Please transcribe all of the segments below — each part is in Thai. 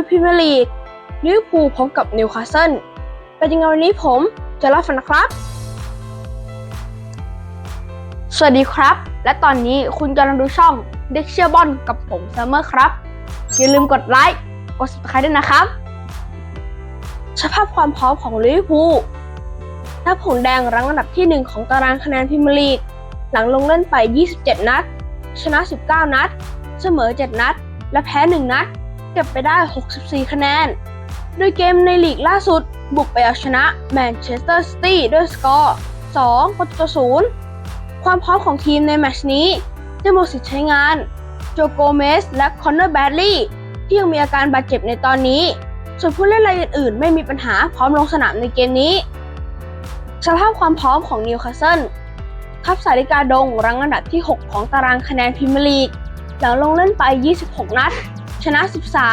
วิวพรีเมียร์ลีกลิเวอร์พูลพบกับนิวคาสเซิลเป็นยังไงวันนี้ผมจะเล่าฟังนะครับ สวัสดีครับ และตอนนี้คุณกำลังดูช่องเด็กเชียร์บอลกับผมซัมเมอร์ครับ อย่าลืมกดไลค์กด subscribe ด้วยนะครับ สภาพความพร้อมของลิเวอร์พูลนักผงแดงรั้งอันดับที่ 1 ของตารางคะแนนพรีเมียร์ลีก หลังลงเล่นไป 27 นัด ชนะ 19 นัด เสมอ 7 นัด และแพ้ 1 นัด เก็บไปได้ 64 คะแนน โดยเกมในลีกล่าสุด บุกไปเอาชนะแมนเชสเตอร์ซิตี้ด้วยสกอร์ 2 ประตูต่อศูนย์ความพร้อมของทีมในแมชนี้ได้หมดสิทธิ์ใช้งาน โจโกเมสและคอนเนอร์แบดลีย์ที่ยังมีอาการบาดเจ็บในตอนนี้ ส่วนผู้เล่นรายอื่นๆ ไม่มีปัญหาพร้อมลงสนามในเกมนี้ สภาพความพร้อมของนิวคาสเซิลทัพสาริกาดงรั้งอันดับที่ 6 ของตารางคะแนนพรีเมียร์ลีกหลังลงเล่นไป 26 นัด ชนะ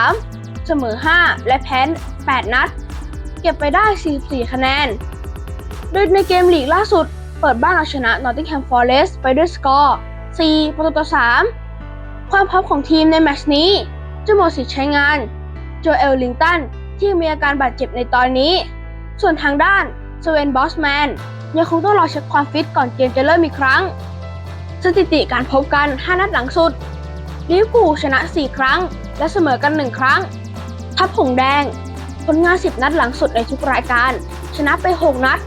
13 เสมอ 5 และแพ้ 8 นัด เก็บไปได้ 44 คะแนน โดยในเกมลีกล่าสุด เปิดบ้านเอาชนะ Nottingham Forest ไปด้วยสกอร์ 4 ประตูต่อ 3 ความพร้อมของทีมในแมตช์นี้จะหมดสิทธิ์ใช้งานโจเอลลิงตันที่มีอาการบาดเจ็บในตอนนี้ ส่วนทางด้านสเวนบอสแมนยังคงต้องรอเช็คความฟิตก่อนเกมจะเริ่มอีกครั้ง สถิติการพบกัน 5 นัดหลังสุดลิเวอร์พูลชนะ 4 ครั้ง และเสมอกัน1ครั้ง ทัพผงแดง ผลงาน 10 นัดหลังสุดในทุกรายการ ชนะไป 6 นัด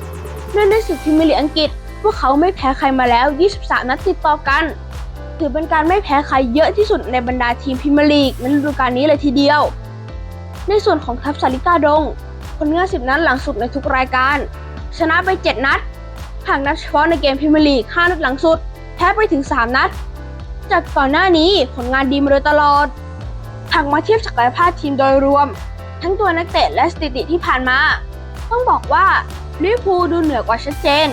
เนื่องในศึกพรีเมียร์ลีกอังกฤษ พวกเขาไม่แพ้ใครมาแล้ว 23 นัดติดต่อกัน ถือเป็นการไม่แพ้ใครเยอะที่สุดในบรรดาทีมพรีเมียร์ลีกในฤดูกาลนี้เลยทีเดียว ในส่วนของทัพสาริกาดง ผลงาน 10 นัดหลังสุดในทุกรายการ ชนะไป 7 นัดห่ากนับเฉพาะในเกมพรีเมียร์ลีก 5 นัดหลังสุด แพ้ไปถึง 3 นัด จากก่อนหน้านี้ผลงานดีมาโดยตลอด หากมาเทียบศักยภาพทีมโดยรวม ทั้งตัวนักเตะและสถิติที่ผ่านมา ต้องบอกว่าลิเวอร์พูลดูเหนือกว่าชัดเจน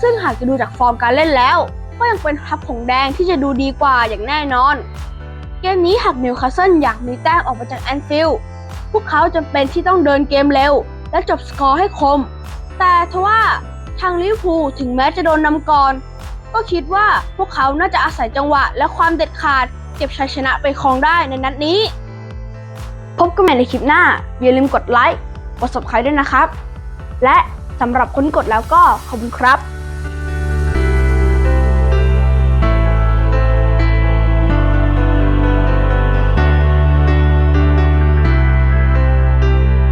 ซึ่งหากจะดูจากฟอร์มการเล่นแล้ว ก็ยังเป็นทัพผงแดงที่จะดูดีกว่าอย่างแน่นอน เกมนี้หากนิวคาสเซิลอยากมีแต้มออกมาจากแอนฟิลด์พวกเขาจำเป็นที่ต้องเดินเกมเร็ว และจบสกอร์ให้คม แต่ทว่าทางลิเวอร์พูลถึงแม้จะโดนนำก่อน ก็คิดว่าพวกเขาน่าจะอาศัยจังหวะและความเด็ดขาด เก็บชัยชนะไปครองได้ในนัดนี้ พบกันใหม่ในคลิปหน้า อย่าลืมกดไลค์กด subscribe ด้วยนะครับ และสำหรับคนกดแล้วก็ขอบคุณครับ